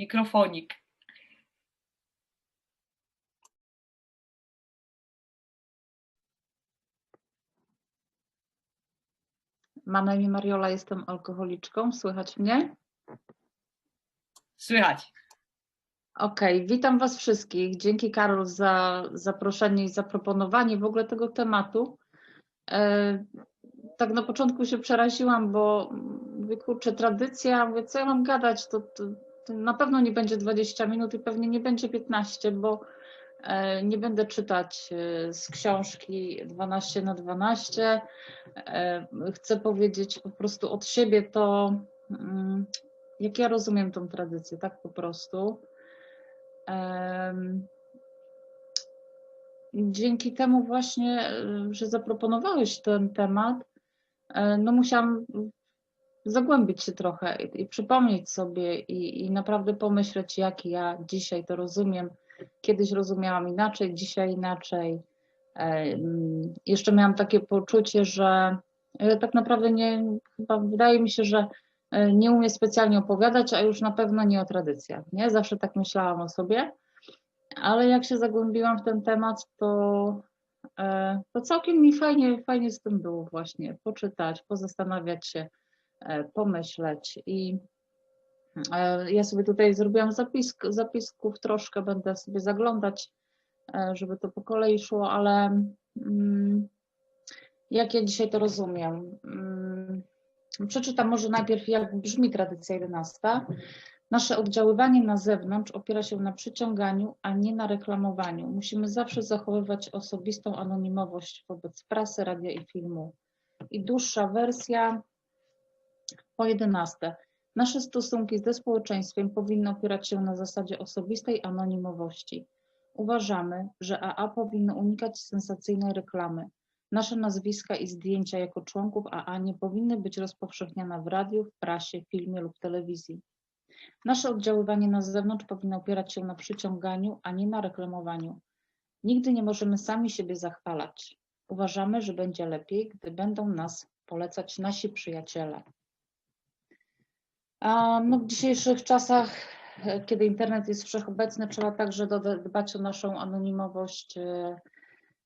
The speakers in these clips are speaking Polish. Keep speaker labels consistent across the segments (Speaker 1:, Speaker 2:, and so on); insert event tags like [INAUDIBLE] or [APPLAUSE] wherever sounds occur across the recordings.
Speaker 1: mikrofonik.
Speaker 2: Mam na imię Mariola, jestem alkoholiczką. Słychać mnie?
Speaker 1: Słychać.
Speaker 2: Okej, witam Was wszystkich. Dzięki Karol za zaproszenie i zaproponowanie w ogóle tego tematu. E, tak na początku się przeraziłam, bo mówię, kurczę, tradycja, mówię, co ja mam gadać, to, to na pewno nie będzie 20 minut i pewnie nie będzie 15, bo e, nie będę czytać e, z książki 12 na 12. E, Chcę powiedzieć po prostu od siebie to, mm, jak ja rozumiem tą tradycję, tak po prostu. Dzięki temu właśnie, że zaproponowałeś ten temat, no musiałam zagłębić się trochę i, i przypomnieć sobie i, i naprawdę pomyśleć, jak ja dzisiaj to rozumiem. Kiedyś rozumiałam inaczej, dzisiaj inaczej. Jeszcze miałam takie poczucie, że tak naprawdę nie, chyba wydaje mi się, że e, nie umiem specjalnie opowiadać, a już na pewno nie o tradycjach. Nie? Zawsze tak myślałam o sobie, ale jak się zagłębiłam w ten temat, to, e, to całkiem mi fajnie, fajnie z tym było właśnie poczytać, pozastanawiać się, pomyśleć i e, ja sobie tutaj zrobiłam zapisk, zapisków troszkę, będę sobie zaglądać, e, żeby to po kolei szło, ale mm, jak ja dzisiaj to rozumiem? Mm, Przeczytam może najpierw, jak brzmi tradycja 11. Nasze oddziaływanie na zewnątrz opiera się na przyciąganiu, a nie na reklamowaniu. Musimy zawsze zachowywać osobistą anonimowość wobec prasy, radia i filmu. I dłuższa wersja po 11. Nasze stosunki ze społeczeństwem powinny opierać się na zasadzie osobistej anonimowości. Uważamy, że AA powinno unikać sensacyjnej reklamy. Nasze nazwiska i zdjęcia jako członków AA nie powinny być rozpowszechniane w radiu, w prasie, filmie lub telewizji. Nasze oddziaływanie na zewnątrz powinno opierać się na przyciąganiu, a nie na reklamowaniu. Nigdy nie możemy sami siebie zachwalać. Uważamy, że będzie lepiej, gdy będą nas polecać nasi przyjaciele. No, w dzisiejszych czasach, e, kiedy internet jest wszechobecny, trzeba także dbać o naszą anonimowość e,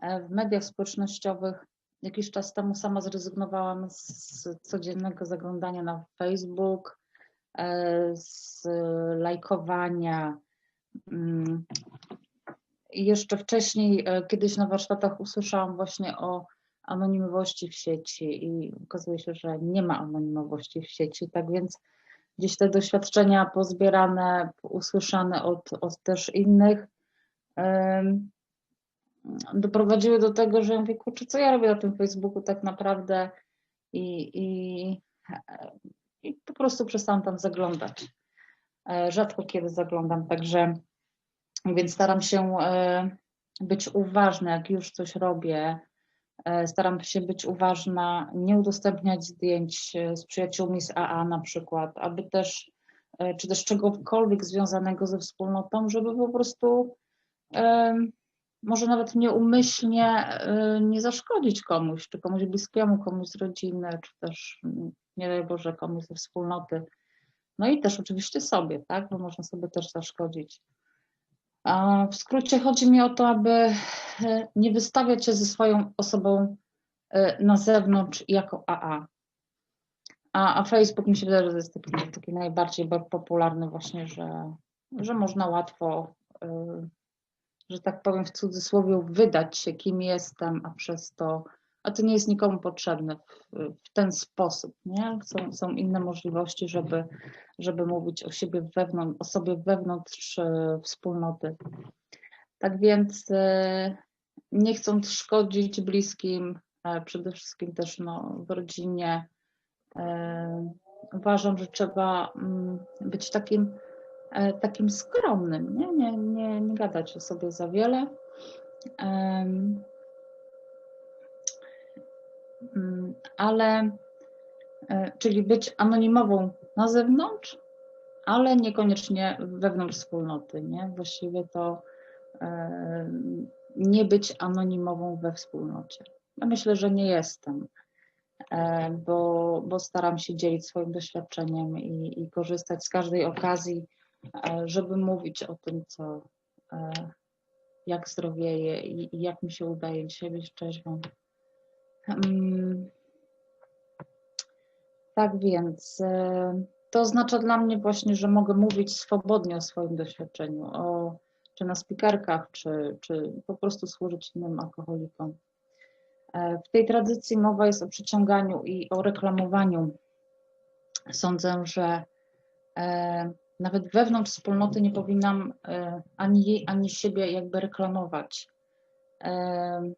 Speaker 2: e, w mediach społecznościowych. Jakiś czas temu sama zrezygnowałam z codziennego zaglądania na Facebook, z lajkowania. Mm. Jeszcze wcześniej, kiedyś na warsztatach usłyszałam właśnie o anonimowości w sieci i okazuje się, że nie ma anonimowości w sieci, tak więc gdzieś te doświadczenia pozbierane, usłyszane od, od też innych doprowadziły do tego, że ja mówię, kurczę, co ja robię na tym Facebooku tak naprawdę i, i, i po prostu przestałam tam zaglądać. E, Rzadko kiedy zaglądam, także więc staram się e, być uważna, jak już coś robię. E, Staram się być uważna, nie udostępniać zdjęć e, z przyjaciółmi z AA na przykład, aby też, e, czy też czegokolwiek związanego ze wspólnotą, żeby po prostu może nawet nieumyślnie nie zaszkodzić komuś, czy komuś bliskiemu, komuś z rodziny, czy też nie daj Boże komuś ze wspólnoty. No i też oczywiście sobie, tak, bo można sobie też zaszkodzić. W skrócie chodzi mi o to, aby e, nie wystawiać się ze swoją osobą e, na zewnątrz jako AA. A, a Facebook mi się wydaje, że jest taki, taki najbardziej ba- popularny właśnie, że, że można łatwo, e, że tak powiem w cudzysłowie, wydać się kim jestem, a przez to, a to nie jest nikomu potrzebne w, w ten sposób, nie? Są, są inne możliwości, żeby, żeby mówić o siebie wewnątrz, o sobie wewnątrz e, wspólnoty. Tak więc e, nie chcąc szkodzić bliskim, e, przede wszystkim też no, w rodzinie, uważam, że trzeba mm, być takim, takim skromnym, nie? Nie, nie, nie gadać o sobie za wiele. Em, mm, ale e, czyli być anonimową na zewnątrz, ale niekoniecznie wewnątrz wspólnoty, nie? Właściwie to e, nie być anonimową we wspólnocie. Ja myślę, że nie jestem, e, bo, bo staram się dzielić swoim doświadczeniem i, i korzystać z każdej okazji, żeby mówić o tym, co, jak zdrowieje i, i jak mi się udaje dzisiaj być trzeźwą. Mm. Tak więc e, to oznacza dla mnie właśnie, że mogę mówić swobodnie o swoim doświadczeniu, o, czy na spikerkach, czy, czy po prostu służyć innym alkoholikom. W tej tradycji mowa jest o przyciąganiu i o reklamowaniu. Sądzę, że nawet wewnątrz wspólnoty nie powinnam e, ani jej, ani siebie jakby reklamować, e,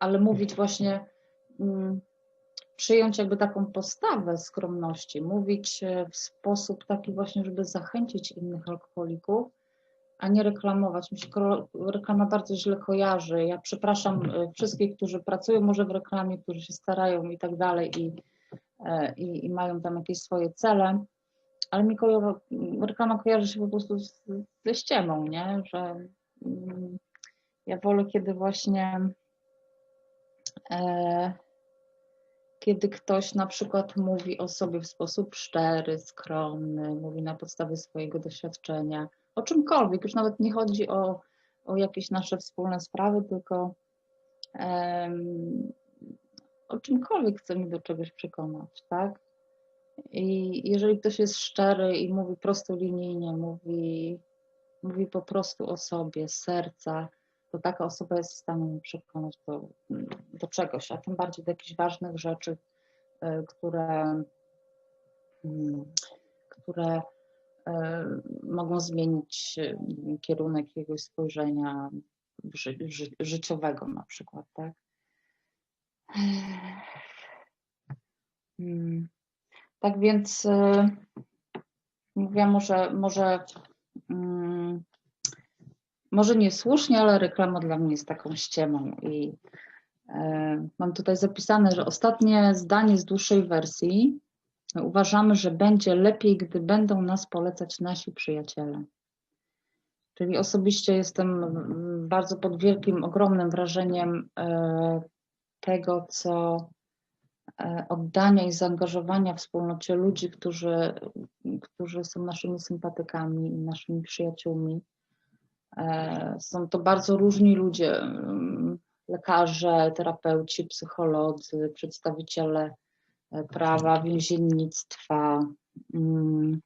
Speaker 2: ale mówić właśnie, mm, przyjąć jakby taką postawę skromności, mówić e, w sposób taki właśnie, żeby zachęcić innych alkoholików, a nie reklamować. Mi się reklama bardzo źle kojarzy. Ja przepraszam wszystkich, którzy pracują może w reklamie, którzy się starają i tak dalej i, i, i mają tam jakieś swoje cele ale mi reklama kojarzy się po prostu z, ze ściemą, nie? Że mm, ja wolę, kiedy właśnie e, kiedy ktoś na przykład mówi o sobie w sposób szczery, skromny, mówi na podstawie swojego doświadczenia, o czymkolwiek, już nawet nie chodzi o, o jakieś nasze wspólne sprawy, tylko um, o czymkolwiek chce mi do czegoś przekonać, tak? I jeżeli ktoś jest szczery i mówi prostolinijnie, mówi, mówi po prostu o sobie, z serca, to taka osoba jest w stanie mnie przekonać do, do czegoś, a tym bardziej do jakichś ważnych rzeczy, e, które, mm, które e, mogą zmienić e, kierunek jakiegoś spojrzenia ży, ży, życiowego na przykład, tak? Hmm. Tak więc mówię, może, może, mm, może niesłusznie, ale reklama dla mnie jest taką ściemą i y, mam tutaj zapisane, że ostatnie zdanie z dłuższej wersji uważamy, że będzie lepiej, gdy będą nas polecać nasi przyjaciele. Czyli osobiście jestem bardzo pod wielkim, ogromnym wrażeniem y, tego, co E, oddania i zaangażowania w wspólnocie ludzi, którzy, którzy są naszymi sympatykami i naszymi przyjaciółmi. E, są to bardzo różni ludzie, mm, lekarze, terapeuci, psycholodzy, przedstawiciele e, prawa, więziennictwa, mm,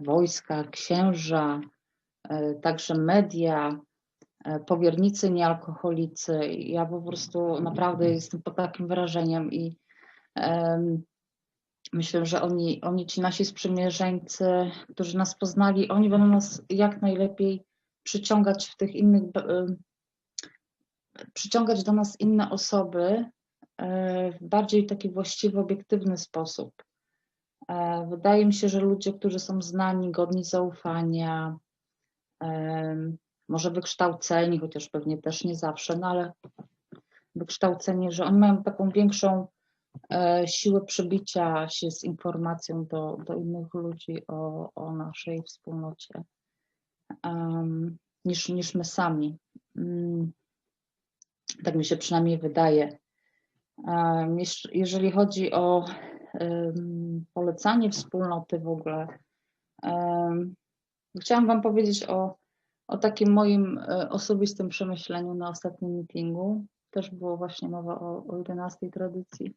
Speaker 2: wojska, księża, także media, powiernicy niealkoholicy. Ja po prostu naprawdę jestem pod takim wrażeniem i Myślę, że oni, oni, ci nasi sprzymierzeńcy, którzy nas poznali, oni będą nas jak najlepiej przyciągać w tych innych, przyciągać do nas inne osoby e, w bardziej taki właściwy, obiektywny sposób. E, wydaje mi się, że ludzie, którzy są znani, godni zaufania, może wykształceni, chociaż pewnie też nie zawsze, no ale wykształceni, że oni mają taką większą siłę przebicia się z informacją do, do innych ludzi o, o naszej wspólnocie um, niż, niż my sami. Um, tak mi się przynajmniej wydaje. Jeżeli chodzi o polecanie wspólnoty w ogóle, chciałam Wam powiedzieć o, o takim moim e, osobistym przemyśleniu na ostatnim meetingu. Też było właśnie mowa o, o 11 tradycji.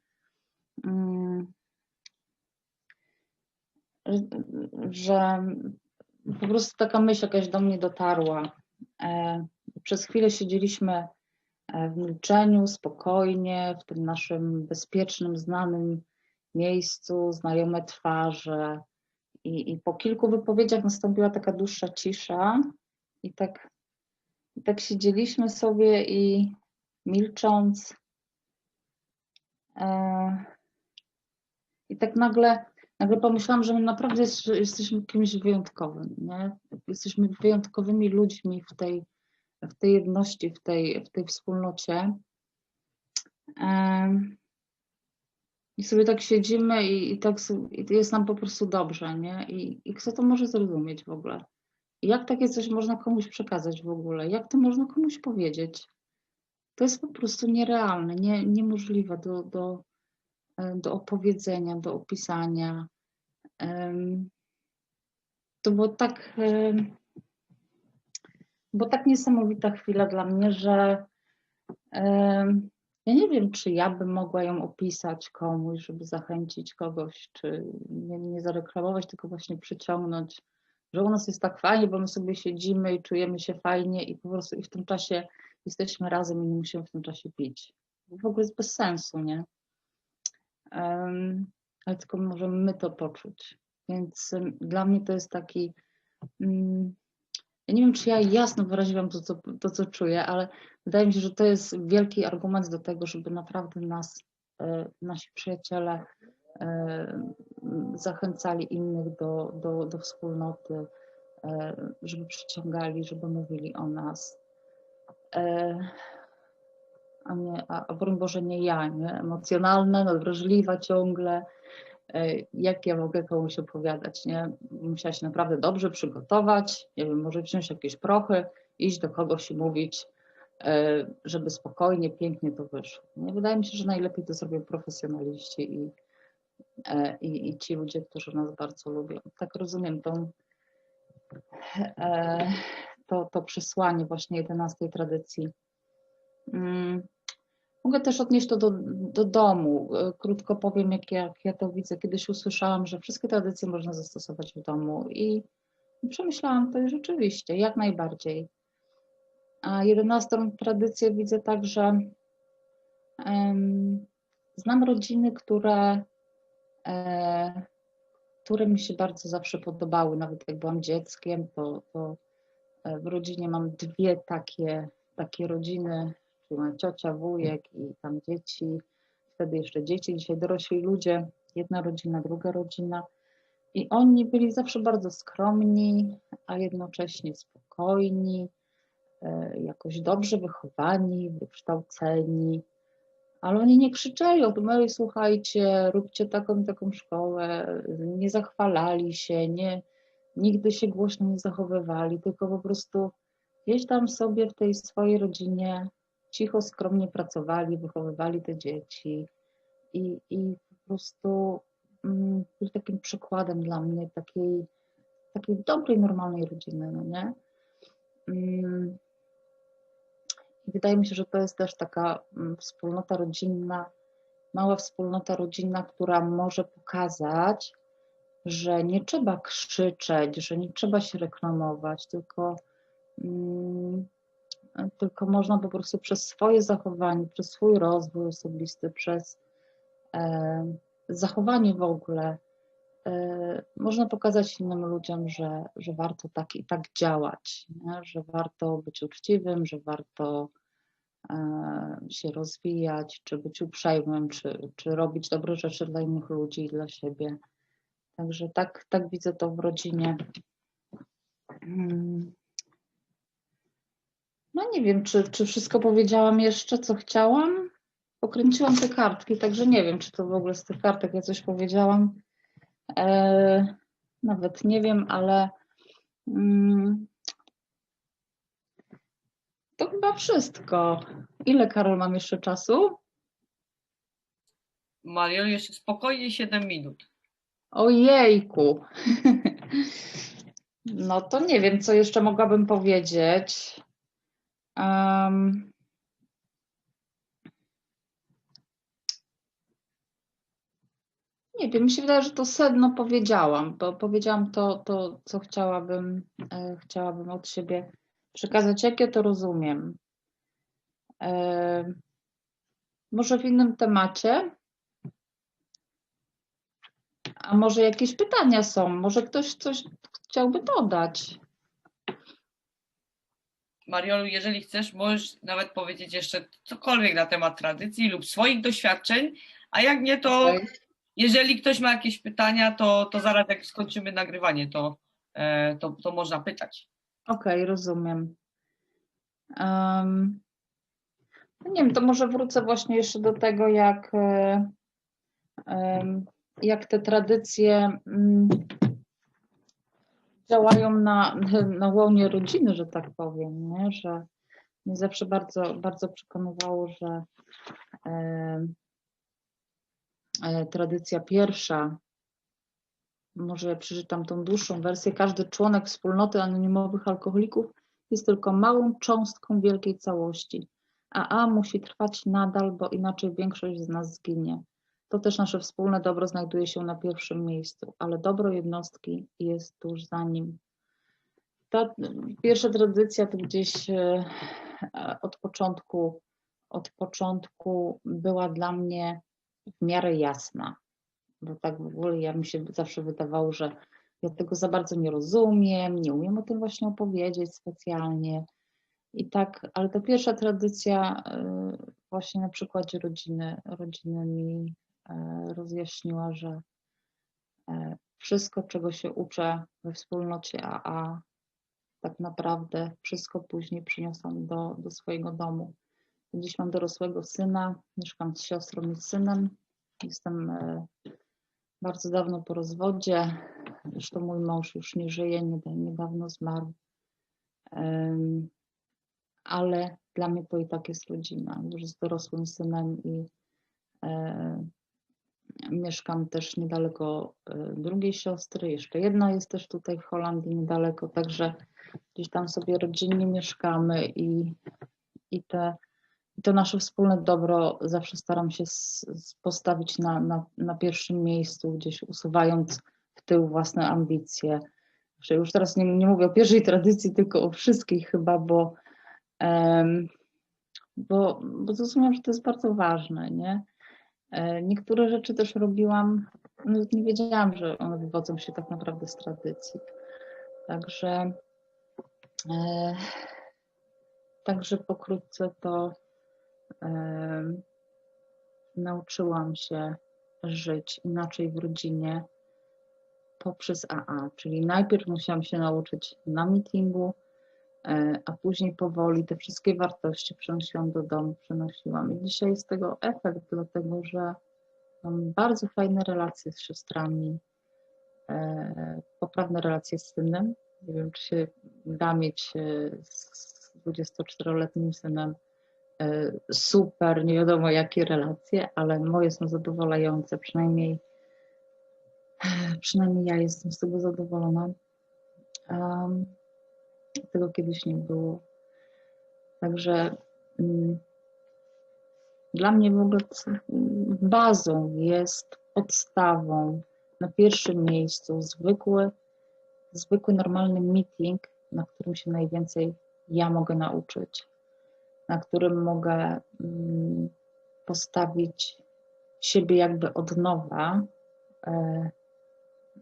Speaker 2: Mm, że po prostu taka myśl jakaś do mnie dotarła. E, przez chwilę siedzieliśmy e, w milczeniu, spokojnie, w tym naszym bezpiecznym, znanym miejscu, znajome twarze. I, i po kilku wypowiedziach nastąpiła taka dłuższa cisza, i tak, i tak siedzieliśmy sobie i milcząc, e, i tak nagle, nagle pomyślałam, że my naprawdę jest, jesteśmy kimś wyjątkowym, nie? Jesteśmy wyjątkowymi ludźmi w tej, w tej jedności, w tej, w tej wspólnocie. I sobie tak siedzimy i, i tak i jest nam po prostu dobrze, nie? I, I kto to może zrozumieć w ogóle? Jak takie coś można komuś przekazać w ogóle? Jak to można komuś powiedzieć? To jest po prostu nierealne, nie, niemożliwe do, do, do opowiedzenia, do opisania. to było tak, e, bo tak niesamowita chwila dla mnie, że e, ja nie wiem, czy ja bym mogła ją opisać komuś, żeby zachęcić kogoś, czy nie, nie zareklamować, tylko właśnie przyciągnąć, że u nas jest tak fajnie, bo my sobie siedzimy i czujemy się fajnie i po prostu i w tym czasie jesteśmy razem i nie musimy w tym czasie pić. W ogóle jest bez sensu, nie? Ale tylko możemy my to poczuć. Więc dla mnie to jest taki. Um, ja nie wiem, czy ja jasno wyraziłam to co, to, co czuję, ale wydaje mi się, że to jest wielki argument do tego, żeby naprawdę nas, e, nasi przyjaciele e, zachęcali innych do, do, do wspólnoty, e, żeby przyciągali, żeby mówili o nas. E, a, nie, a, a broń Boże nie ja, nie? Emocjonalna, nadwrażliwa ciągle. E, jak ja mogę komuś opowiadać, nie? Musiała się naprawdę dobrze przygotować, nie wiem, może wziąć jakieś prochy, iść do kogoś i mówić, e, żeby spokojnie, pięknie to wyszło. Nie? Wydaje mi się, że najlepiej to zrobią profesjonaliści i, i, i ci ludzie, którzy nas bardzo lubią. Tak rozumiem tą, to, to przesłanie właśnie 11 tradycji. Mogę też odnieść to do, do domu. E, krótko powiem, jak, jak ja to widzę. Kiedyś usłyszałam, że wszystkie tradycje można zastosować w domu i przemyślałam to i rzeczywiście, jak najbardziej. A jedenastą tradycję widzę tak, że um, znam rodziny, które, e, które mi się bardzo zawsze podobały. Nawet jak byłam dzieckiem, to, to E, w rodzinie mam dwie takie, takie rodziny, moja ciocia, wujek i tam dzieci, wtedy jeszcze dzieci, dzisiaj dorośli ludzie, jedna rodzina, druga rodzina. I oni byli zawsze bardzo skromni, a jednocześnie spokojni, e, jakoś dobrze wychowani, wykształceni. Ale oni nie krzyczeli o tym, słuchajcie, róbcie taką taką szkołę, nie zachwalali się, nie, nigdy się głośno nie zachowywali, tylko po prostu gdzieś tam sobie w tej swojej rodzinie cicho, skromnie pracowali, wychowywali te dzieci i, i po prostu mm, byli takim przykładem dla mnie takiej, takiej dobrej, normalnej rodziny, no nie? Mm. I wydaje mi się, że to jest też taka mm, wspólnota rodzinna, mała wspólnota rodzinna, która może pokazać, że nie trzeba krzyczeć, że nie trzeba się reklamować, tylko, mm, tylko można po prostu przez swoje zachowanie, przez swój rozwój osobisty, przez e, zachowanie w ogóle, e, można pokazać innym ludziom, że, że warto tak i tak działać, nie? że warto być uczciwym, że warto e, się rozwijać, czy być uprzejmym, czy, czy robić dobre rzeczy dla innych ludzi i dla siebie. Także tak, tak widzę to w rodzinie. No nie wiem, czy, czy wszystko powiedziałam jeszcze, co chciałam. Pokręciłam te kartki, także nie wiem, czy to w ogóle z tych kartek ja coś powiedziałam. E, nawet nie wiem, ale mm, to chyba wszystko. Ile, Karol, mam jeszcze czasu?
Speaker 1: Marion, jeszcze spokojnie 7 minut.
Speaker 2: Ojejku. [LAUGHS] No to nie wiem, co jeszcze mogłabym powiedzieć. Um, nie wiem, mi się wydaje, że to sedno powiedziałam, bo powiedziałam to, to co chciałabym, e, chciałabym od siebie przekazać, jak ja to rozumiem. E, może w innym temacie, a może jakieś pytania są? Może ktoś coś chciałby dodać?
Speaker 1: Mariolu, jeżeli chcesz, możesz nawet powiedzieć jeszcze cokolwiek na temat tradycji lub swoich doświadczeń, a jak nie, to jeżeli ktoś ma jakieś pytania, to, to zaraz jak skończymy nagrywanie, to, e, to, to można pytać.
Speaker 2: Okej, okay, rozumiem. Um, nie wiem, to może wrócę właśnie jeszcze do tego, jak um, jak te tradycje mm, działają na, na łonie rodziny, że tak powiem, nie? że mnie zawsze bardzo, bardzo przekonywało, że e, e, tradycja pierwsza może ja przeczytam tą dłuższą wersję. Każdy członek wspólnoty anonimowych alkoholików jest tylko małą cząstką wielkiej całości. A A musi trwać nadal, bo inaczej większość z nas zginie. To też nasze wspólne dobro znajduje się na pierwszym miejscu, ale dobro jednostki jest tuż za nim. Ta pierwsza tradycja to gdzieś e, od początku, od początku była dla mnie w miarę jasna, bo tak w ogóle ja mi się zawsze wydawało, że ja tego za bardzo nie rozumiem, nie umiem o tym właśnie opowiedzieć specjalnie. I tak, ale ta pierwsza tradycja e, właśnie na przykładzie rodziny, rodziny mi rozjaśniła, że e, wszystko, czego się uczę we wspólnocie AA, tak naprawdę wszystko później przyniosłam do, do swojego domu. Dziś mam dorosłego syna, mieszkam z siostrą i synem. Jestem bardzo dawno po rozwodzie. Zresztą mój mąż już nie żyje, niedawno zmarł. Ale dla mnie to i tak jest rodzina. Już z dorosłym synem i e, mieszkam też niedaleko e, drugiej siostry. Jeszcze jedna jest też tutaj w Holandii niedaleko, także gdzieś tam sobie rodzinnie mieszkamy i, i te to nasze wspólne dobro zawsze staram się postawić na, na, na pierwszym miejscu, gdzieś usuwając w tył własne ambicje. Już teraz nie, nie mówię o pierwszej tradycji, tylko o wszystkich chyba, bo, um, bo, bo zrozumiałam, że to jest bardzo ważne. Nie? E, niektóre rzeczy też robiłam, nie wiedziałam, że one wywodzą się tak naprawdę z tradycji. Także, e, także pokrótce to nauczyłam się żyć inaczej w rodzinie poprzez AA, czyli najpierw musiałam się nauczyć na meetingu, e, a później powoli te wszystkie wartości przenosiłam do domu, przenosiłam. I dzisiaj jest tego efekt, dlatego że mam bardzo fajne relacje z siostrami, e, poprawne relacje z synem. Nie wiem, czy się da mieć e, z 24-letnim synem E, super, nie wiadomo jakie relacje, ale moje są zadowalające, przynajmniej przynajmniej ja jestem z tego zadowolona. Um, tego kiedyś nie było. Także um, dla mnie w ogóle bazą jest podstawą na pierwszym miejscu zwykły, zwykły normalny meeting, na którym się najwięcej ja mogę nauczyć na którym mogę mm, postawić siebie jakby od nowa, e,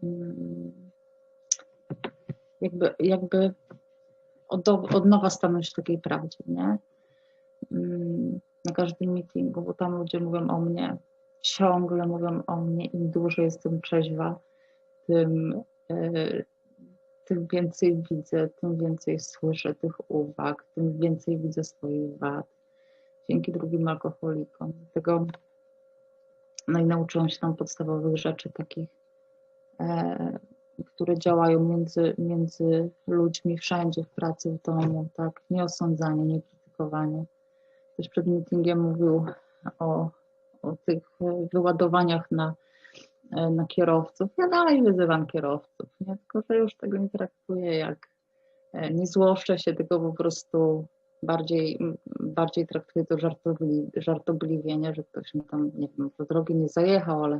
Speaker 2: mm, jakby, jakby od, od nowa stanąć w takiej prawdzie, nie? Mm, na każdym meetingu, bo tam ludzie mówią o mnie, ciągle mówią o mnie, im dłużej jestem trzeźwa, tym e, tym więcej widzę, tym więcej słyszę tych uwag, tym więcej widzę swoich wad. Dzięki drugim alkoholikom. Dlatego no i nauczyłam się tam podstawowych rzeczy takich, e, które działają między, między ludźmi wszędzie, w pracy, w domu, tak? Nie osądzanie, nie krytykowanie. Też przed meetingiem mówił o, o tych wyładowaniach na na kierowców. Ja dalej wyzywam kierowców, nie? tylko że już tego nie traktuję jak, e, nie złoszczę się, tylko po prostu bardziej, bardziej traktuję to żartobli, żartobliwie, nie? że ktoś mi tam, nie wiem, do drogi nie zajechał, ale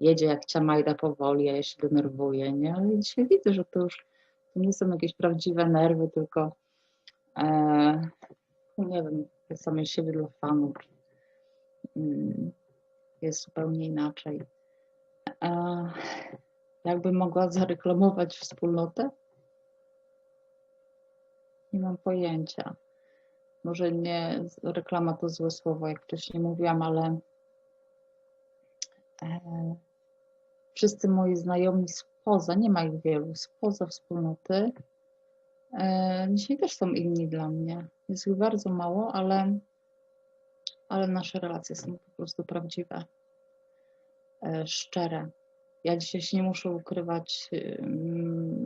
Speaker 2: jedzie jak ciamajda powoli, a ja się denerwuję, nie? Ale dzisiaj widzę, że to już to nie są jakieś prawdziwe nerwy, tylko e, nie wiem, samej siebie dla fanów. Mm, jest zupełnie inaczej jakby mogła zareklamować wspólnotę? Nie mam pojęcia. Może nie reklama to złe słowo, jak wcześniej mówiłam, ale e, wszyscy moi znajomi spoza, nie ma ich wielu, spoza wspólnoty, e, dzisiaj też są inni dla mnie. Jest ich bardzo mało, ale, ale nasze relacje są po prostu prawdziwe. E, szczere. Ja dzisiaj się nie muszę ukrywać,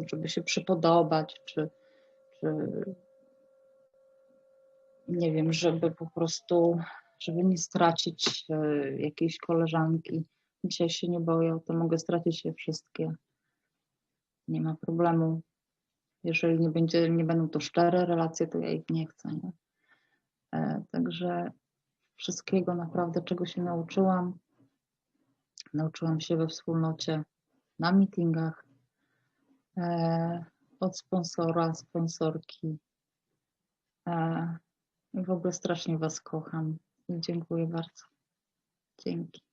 Speaker 2: żeby się przypodobać, czy, czy nie wiem, żeby po prostu, żeby nie stracić e, jakiejś koleżanki. Dzisiaj się nie boję, to mogę stracić je wszystkie. Nie ma problemu. Jeżeli nie, będzie, nie będą to szczere relacje, to ja ich nie chcę. Nie? E, Także wszystkiego naprawdę, czego się nauczyłam, nauczyłam się we wspólnocie, na meetingach, e, od sponsora, sponsorki. E, w ogóle strasznie Was kocham dziękuję bardzo. Dzięki.